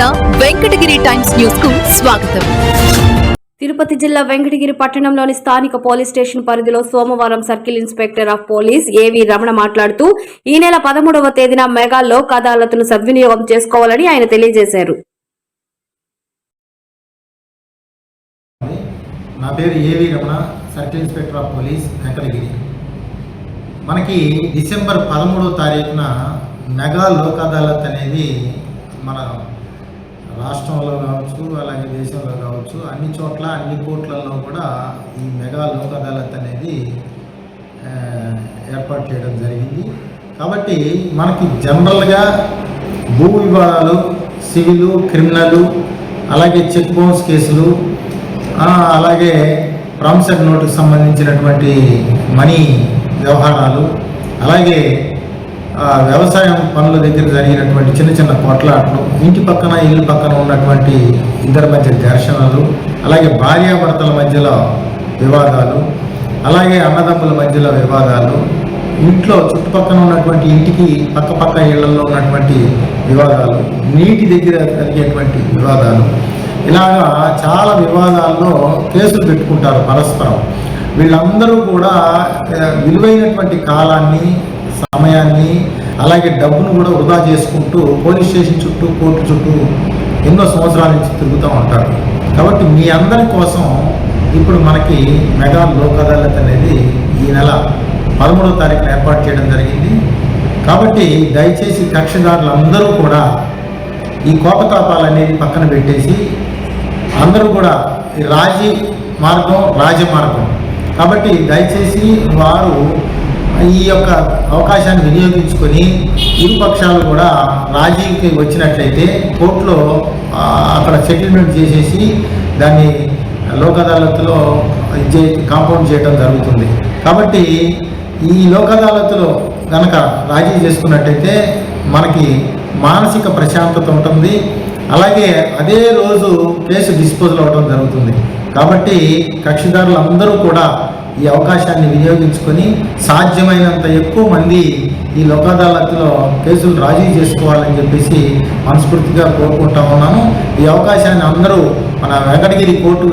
Venkatagiri times న్యూస్కు స్వాగతం. తిరుపతి జిల్లా వెంకటగిరి పట్టణంలోని స్థానిక పోలీస్ స్టేషన్ పరిధిలో సోమవారం సర్కిల్ ఇన్స్పెక్టర్ ఆఫ్ పోలీస్ ఏవి రమణ మాట్లాడుతూ ఈ నెల పదమూడవ తేదీన మెగా లోక్ అదాలత్ను సద్వినియోగం చేసుకోవాలని ఆయన తెలియజేశారు. నా పేరు A V Ramana circle inspector of police Venkatagiri. మనకి డిసెంబర్ పదమూడవ తారీఖున మెగా లోక్ అదాలత్ అనేది మన రాష్ట్రంలో కావచ్చు అలాగే దేశంలో కావచ్చు అన్ని చోట్ల అన్ని కోట్లలో కూడా ఈ మెగా లోక్ అదాలత్ అనేది ఏర్పాటు చేయడం జరిగింది. కాబట్టి మనకి జనరల్గా భూ వివాదాలు సివిలు క్రిమినల్ అలాగే చెక్ బౌన్స్ కేసులు అలాగే ప్రామిసర్ నోటుకు సంబంధించినటువంటి మనీ వ్యవహారాలు అలాగే వ్యవసాయం పనుల దగ్గర జరిగినటువంటి చిన్న చిన్న కొట్లాటలు ఇంటి పక్కన ఇల్లు పక్కన ఉన్నటువంటి ఇద్దరి మధ్య ఘర్షణలు అలాగే భార్యాభర్తల మధ్యలో వివాదాలు అలాగే అన్నదమ్ముల మధ్యలో వివాదాలు ఇంట్లో చుట్టుపక్కన ఉన్నటువంటి ఇంటికి పక్క పక్క ఇళ్ళలో ఉన్నటువంటి వివాదాలు నీటి దగ్గర కలిగేటువంటి వివాదాలు. ఇలాగా చాలా వివాదాల్లో కేసులు పెట్టుకుంటారు పరస్పరం. వీళ్ళందరూ కూడా విలువైనటువంటి కాలాన్ని సమయాన్ని అలాగే డబ్బును కూడా వృధా చేసుకుంటూ పోలీస్ స్టేషన్ చుట్టూ కోర్టు చుట్టూ ఎన్నో సంవత్సరాల నుంచి తిరుగుతూ ఉంటారు. కాబట్టి మీ అందరి కోసం ఇప్పుడు మనకి మెగా లోక్ అదాలత్ అనేది ఈ నెల పదమూడవ తారీఖున ఏర్పాటు చేయడం జరిగింది. కాబట్టి దయచేసి కక్షదారులందరూ కూడా ఈ కోపతాపాలు అనేది పక్కన పెట్టేసి అందరూ కూడా రాజీ మార్గం రాజమార్గం. కాబట్టి దయచేసి వారు ఈ యొక్క అవకాశాన్ని వినియోగించుకొని ఇరు పక్షాలు కూడా రాజీకి వచ్చినట్లయితే కోర్టులో అక్కడ సెటిల్మెంట్ చేసేసి దాన్ని లోక్ అదాలత్లో ఇది కాంపౌండ్ చేయడం జరుగుతుంది. కాబట్టి ఈ లోక్ అదాలత్లో కనుక రాజీ చేసుకున్నట్టయితే మనకి మానసిక ప్రశాంతత ఉంటుంది. అలాగే అదే రోజు కేసు డిస్పోజల్ అవ్వడం జరుగుతుంది. కాబట్టి కక్షిదారులందరూ కూడా ఈ అవకాశాన్ని వినియోగించుకొని సాధ్యమైనంత ఎక్కువ మంది ఈ లోక్ అదాలత్లో కేసులు రాజీ చేసుకోవాలని చెప్పేసి మనస్ఫూర్తిగా కోరుకుంటా ఉన్నాను. ఈ అవకాశాన్ని అందరూ మన వెంకటగిరి కోర్టు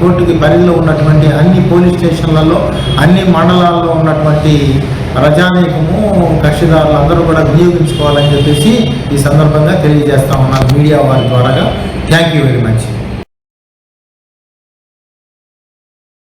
కోర్టుకి పరిధిలో ఉన్నటువంటి అన్ని పోలీస్ స్టేషన్లలో అన్ని మండలాల్లో ఉన్నటువంటి రజానీకము కక్షిదారులు అందరూ కూడా వినియోగించుకోవాలని చెప్పేసి ఈ సందర్భంగా తెలియజేస్తా ఉన్నాను మీడియా వారి ద్వారా థ్యాంక్ యూ వెరీ మచ్